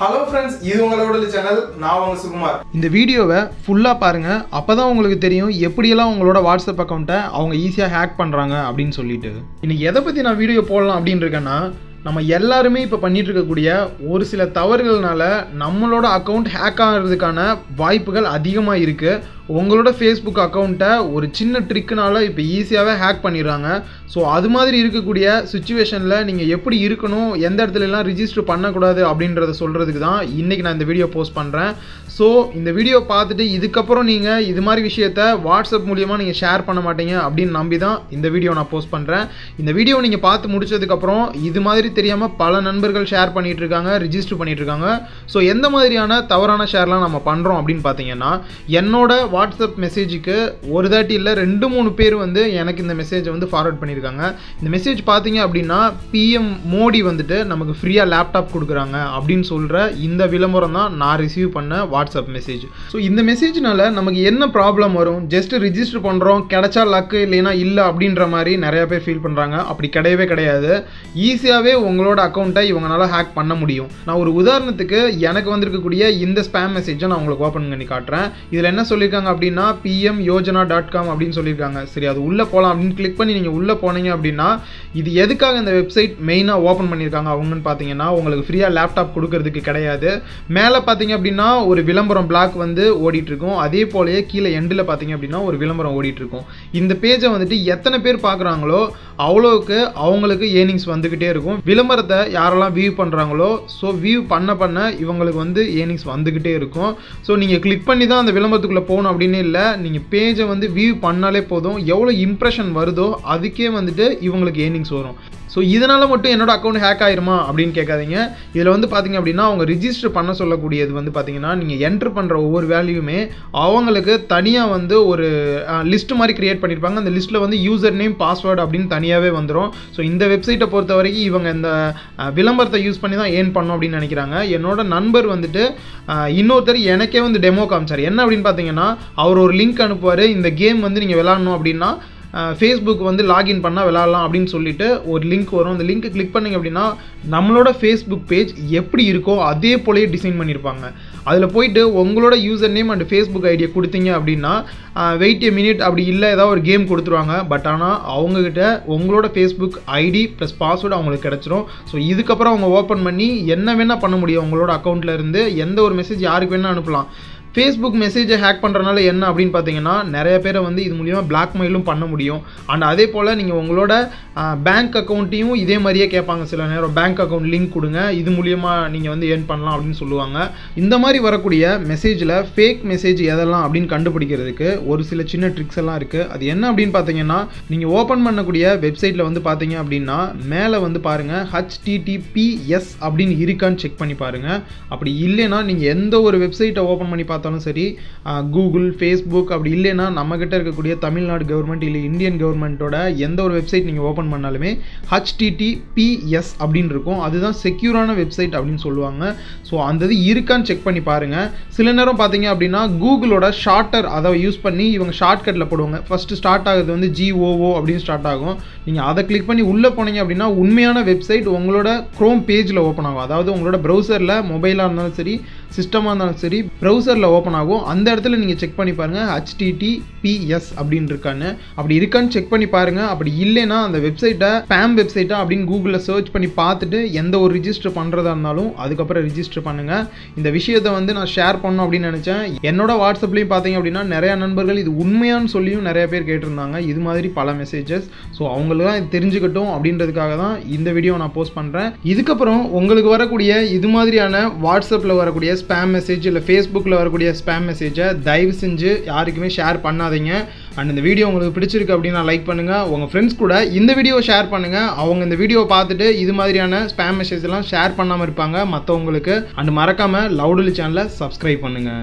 Hello friends இது உங்களோட channel நான் உங்க சுகுமார். இந்த வீடியோவை ஃபுல்லாக பாருங்கள் அப்போ தான் உங்களுக்கு தெரியும் எப்படியெல்லாம் உங்களோட வாட்ஸ்அப் அக்கௌண்ட்டை அவங்க ஈஸியாக ஹேக் பண்ணுறாங்க அப்படின்னு சொல்லிட்டு. இன்னைக்கு எதை பற்றி நான் வீடியோ போடலாம் அப்படின்னு இருக்கேன்னா நம்ம எல்லாருமே இப்போ பண்ணிட்டு இருக்கக்கூடிய ஒரு சில தவறுகள்னால நம்மளோட அக்கௌண்ட் ஹேக் ஆகிறதுக்கான வாய்ப்புகள் அதிகமாக இருக்குது உங்களோட ஃபேஸ்புக் அக்கௌண்ட்டை ஒரு சின்ன ட்ரிக்குனால இப்போ ஈஸியாகவே ஹேக் பண்ணிடுறாங்க. ஸோ அது மாதிரி இருக்கக்கூடிய சுச்சுவேஷனில் நீங்கள் எப்படி இருக்கணும் எந்த இடத்துலலாம் ரிஜிஸ்டர் பண்ணக்கூடாது அப்படின்றத சொல்கிறதுக்கு தான் இன்றைக்கி நான் இந்த வீடியோ போஸ்ட் பண்ணுறேன் ஸோ இந்த வீடியோ பார்த்துட்டு இதுக்கப்புறம் நீங்கள் இது மாதிரி விஷயத்த வாட்ஸ்அப் மூலியமாக நீங்கள் ஷேர் பண்ண மாட்டீங்க அப்படின்னு நம்பி தான் இந்த வீடியோ நான் போஸ்ட் பண்ணுறேன் இந்த வீடியோ நீங்கள் பார்த்து முடிச்சதுக்கப்புறம் இது மாதிரி தெரியாமல் பல நண்பர்கள் ஷேர் பண்ணிகிட்டு இருக்காங்க ரிஜிஸ்டர் பண்ணிட்டு இருக்காங்க. ஸோ எந்த மாதிரியான தவறான ஷேர்லாம் நம்ம பண்ணுறோம் அப்படின்னு பார்த்தீங்கன்னா என்னோட வாட்ஸ்அப் மெசேஜுக்கு ஒரு தாட்டி இல்லை ரெண்டு மூணு பேர் வந்து எனக்கு இந்த மெசேஜை வந்து ஃபார்வர்ட் பண்ணியிருக்காங்க இந்த மெசேஜ் பார்த்தீங்க அப்படின்னா பிஎம் மோடி வந்துட்டு நமக்கு ஃப்ரீயாக லேப்டாப் கொடுக்குறாங்க அப்படின்னு சொல்கிற இந்த விளம்பரம் தான் நான் ரிசீவ் பண்ண வாட்ஸ்அப் மெசேஜ் ஸோ இந்த மெசேஜ்னால நமக்கு என்ன ப்ராப்ளம் வரும்? ஜஸ்ட் ரிஜிஸ்டர் பண்ணுறோம் கிடைச்சா லக்கு இல்லைனா இல்லை அப்படின்ற மாதிரி நிறையா பேர் ஃபீல் பண்ணுறாங்க அப்படி கிடையவே கிடையாது. ஈஸியாகவே உங்களோட அக்கௌண்ட்டை இவங்களால ஹேக் பண்ண முடியும். நான் ஒரு உதாரணத்துக்கு எனக்கு வந்திருக்கக்கூடிய இந்த ஸ்பேம் மெசேஜை நான் உங்களுக்கு ஓப்பன் பண்ணி காட்டுறேன். இதில் என்ன சொல்லியிருக்காங்க அப்படின்னா பிஎம் யோஜனா டாட் காம் அப்படின்னு சொல்லியிருக்காங்க. சரி அது உள்ளே போகலாம் அப்படின்னு கிளிக் பண்ணி நீங்கள் உள்ளே போனீங்க அப்படின்னா இது எதுக்காக இந்த வெப்சைட் மெயினாக ஓப்பன் பண்ணியிருக்காங்க அவங்கன்னு பார்த்தீங்கன்னா உங்களுக்கு ஃப்ரீயாக லேப்டாப் கொடுக்கறதுக்கு கிடையாது. மேலே பார்த்தீங்க அப்படின்னா ஒரு விளம்பரம் பிளாக் வந்து ஓடிட்டுருக்கும். அதே போலயே கீழே எண்டில் பார்த்தீங்க அப்படின்னா ஒரு விளம்பரம் ஓடிட்டுருக்கும். இந்த பேஜை வந்துட்டு எத்தனை பேர் பார்க்குறாங்களோ அவ்வளோவுக்கு அவங்களுக்கு ஏர்னிங்ஸ் வந்துக்கிட்டே இருக்கும். விளம்பரத்தை யாரெல்லாம் வியூ பண்ணுறாங்களோ ஸோ வியூ பண்ண பண்ண இவங்களுக்கு வந்து ஏர்னிங்ஸ் வந்துக்கிட்டே இருக்கும். ஸோ நீங்கள் கிளிக் பண்ணி தான் அந்த விளம்பரத்துக்குள்ளே போகணும் அப்படின்னு இல்லை. நீங்கள் பேஜை வந்து வியூ பண்ணாலே போதும். எவ்வளோ இம்ப்ரெஷன் வருதோ அதுக்கே வந்துட்டு இவங்களுக்கு ஏர்னிங்ஸ் வரும். ஸோ இதனால் மட்டும் என்னோட அக்கௌண்ட் ஹேக் ஆயிருமா அப்படின்னு கேட்காதீங்க. இதில் வந்து பார்த்தீங்க அப்படின்னா அவங்க ரிஜிஸ்டர் பண்ண சொல்லக்கூடியது வந்து பார்த்தீங்கன்னா நீங்கள் என்ட்ரு பண்ணுற ஒவ்வொரு வேல்யூமே அவங்களுக்கு தனியாக வந்து ஒரு லிஸ்ட் மாதிரி க்ரியேட் பண்ணியிருப்பாங்க அந்த லிஸ்ட்டில் வந்து யூசர் நேம் பாஸ்வேர்டு அப்படின்னு தனியாகவே வந்துடும் ஸோ இந்த வெப்சைட்டை பொறுத்த வரைக்கும் இவங்க இந்த விளம்பரத்தை யூஸ் பண்ணி தான் ஏர்ன் பண்ணோம் அப்படின்னு நினைக்கிறாங்க. என்னோட நண்பர் வந்துட்டு இன்னொருத்தர் எனக்கே வந்து டெமோ காமிச்சார். என்ன அப்படின்னு பார்த்தீங்கன்னா அவர் ஒரு லிங்க் அனுப்புவார். இந்த கேம் வந்து நீங்கள் விளாடணும் அப்படின்னா ஃபேஸ்புக் வந்து லாகின் பண்ணால் விளாட்லாம் அப்படின்னு சொல்லிட்டு ஒரு லிங்க் வரும். அந்த லிங்க் கிளிக் பண்ணிங்க அப்படின்னா நம்மளோட ஃபேஸ்புக் பேஜ் எப்படி இருக்கோ அதே போலயே டிசைன் பண்ணியிருப்பாங்க அதில் போயிட்டு உங்களோட யூசர் நேம் அண்ட் ஃபேஸ்புக் ஐடியை கொடுத்தீங்க அப்படின்னா வெயிட் ஏ மினிட் அப்படி இல்லை ஏதாவது ஒரு கேம் கொடுத்துருவாங்க. பட் ஆனால் அவங்கக்கிட்ட உங்களோட ஃபேஸ்புக் ஐடி ப்ளஸ் பாஸ்வேர்டு அவங்களுக்கு கிடச்சிரும். ஸோ இதுக்கப்புறம் அவங்க ஓப்பன் பண்ணி என்ன வேணால் பண்ண முடியும். உங்களோட அக்கௌண்ட்டில் இருந்து எந்த ஒரு மெசேஜ் யாருக்கு வேணால் அனுப்பலாம். ஃபேஸ்புக் மெசேஜை ஹேக் பண்ணுறனால என்ன அப்படின்னு பார்த்தீங்கன்னா நிறைய பேரை வந்து இது மூலியமாக பிளாக்மெயிலும் பண்ண முடியும். அண்ட் அதே போல் நீங்கள் உங்களோட பேங்க் அக்கௌண்ட்டையும் இதே மாதிரியே கேட்பாங்க சில நேரம். பேங்க் அக்கௌண்ட் லிங்க் கொடுங்க. இது மூலியமாக நீங்கள் வந்து ஏர்ன் பண்ணலாம் அப்படின்னு சொல்லுவாங்க. இந்த மாதிரி வரக்கூடிய மெசேஜில் ஃபேக் மெசேஜ் எதெல்லாம் அப்படின்னு கண்டுபிடிக்கிறதுக்கு ஒரு சில சின்ன ட்ரிக்ஸ் எல்லாம் இருக்குது அது என்ன அப்படின்னு பார்த்தீங்கன்னா நீங்கள் ஓப்பன் பண்ணக்கூடிய வெப்சைட்டில் வந்து பார்த்தீங்க அப்படின்னா மேலே வந்து பாருங்கள் ஹச்டிடிபிஎஸ் அப்படின்னு இருக்கான்னு செக் பண்ணி பாருங்கள் அப்படி இல்லைன்னா நீங்கள் எந்த ஒரு வெப்சைட்டை ஓப்பன் பண்ணி பார்த்தாலும் சரி கூகுள் ஃபேஸ்புக் அப்படி இல்லைன்னா நம்மக்கிட்ட இருக்கக்கூடிய தமிழ்நாடு கவர்மெண்ட் இல்லை இந்தியன் கவர்மெண்ட்டோட எந்த ஒரு வெப்சைட் நீங்கள் ஓப்பன் பண்ணாலுமே ஹச்டிடிபிஎஸ் அப்படின்னு இருக்கும். அதுதான் செக்யூரான வெப்சைட் அப்படின்னு சொல்லுவாங்க. ஸோ அந்த இது இருக்கான்னு செக் பண்ணி பாருங்கள் சில நேரம் பார்த்தீங்க அப்படின்னா கூகுளோட ஷார்ட்டர் அதை யூஸ் பண்ணி இவங்க ஷார்ட்கட்டில் போடுவாங்க. ஃபஸ்ட்டு ஸ்டார்ட் ஆகுது வந்து ஜிஓஓ அப்படின்னு ஸ்டார்ட் ஆகும். நீங்கள் அதை கிளிக் பண்ணி உள்ளே போனீங்க அப்படின்னா உண்மையான வெப்சைட் உங்களோட க்ரோம் பேஜில் ஓப்பன் ஆகும். அதாவது உங்களோட ப்ரௌசரில் மொபைலாக இருந்தாலும் சரி சிஸ்டமாக இருந்தாலும் சரி ப்ரௌசரில் ஓப்பன் ஆகும். அந்த இடத்துல நீங்கள் செக் பண்ணி பாருங்கள் ஹச்டிடிபிஎஸ் அப்படின்னு இருக்கான்னு. அப்படி இருக்கான்னு செக் பண்ணி பாருங்கள் அப்படி இல்லைன்னா அந்த வெப்சைட்டை ஸ்பேம் வெப்சைட்டா அப்படின்னு கூகுளில் சர்ச் பண்ணி பார்த்துட்டு எந்த ஒரு ரிஜிஸ்டர் பண்ணுறதா இருந்தாலும் அதுக்கப்புறம் ரிஜிஸ்டர் பண்ணுங்கள் இந்த விஷயத்தை வந்து நான் ஷேர் பண்ணணும் அப்படின்னு நினச்சேன். என்னோட வாட்ஸ்அப்லேயும் பார்த்தீங்க அப்படின்னா நிறையா நண்பர்கள் இது உண்மையான்னு சொல்லியும் நிறைய பேர் கேட்டிருந்தாங்க. இது மாதிரி பல மெசேஜஸ் ஸோ அவங்களுக்குலாம் இது தெரிஞ்சுக்கட்டும் அப்படின்றதுக்காக தான் இந்த வீடியோ நான் போஸ்ட் பண்ணுறேன் இதுக்கப்புறம் உங்களுக்கு வரக்கூடிய இது மாதிரியான வாட்ஸ்அப்பில் வரக்கூடிய ஸ்பேம் மெசேஜ் இல்லை ஃபேஸ்புக்கில் வரக்கூடிய ஸ்பேம் மெசேஜை தயவு செஞ்சு யாருக்குமே ஷேர் பண்ணாதீங்க. அண்ட் இந்த வீடியோ உங்களுக்கு பிடிச்சிருக்கு அப்படின்னா லைக் பண்ணுங்கள் உங்கள் ஃப்ரெண்ட்ஸ் கூட இந்த வீடியோவை ஷேர் பண்ணுங்கள் அவங்க இந்த வீடியோ பார்த்துட்டு இது மாதிரியான ஸ்பேம் மெசேஜ் எல்லாம் ஷேர் பண்ணாமல் இருப்பாங்க மற்றவங்களுக்கு அண்ட் மறக்காமல் லவுடலி சேனலை சப்ஸ்கிரைப் பண்ணுங்கள்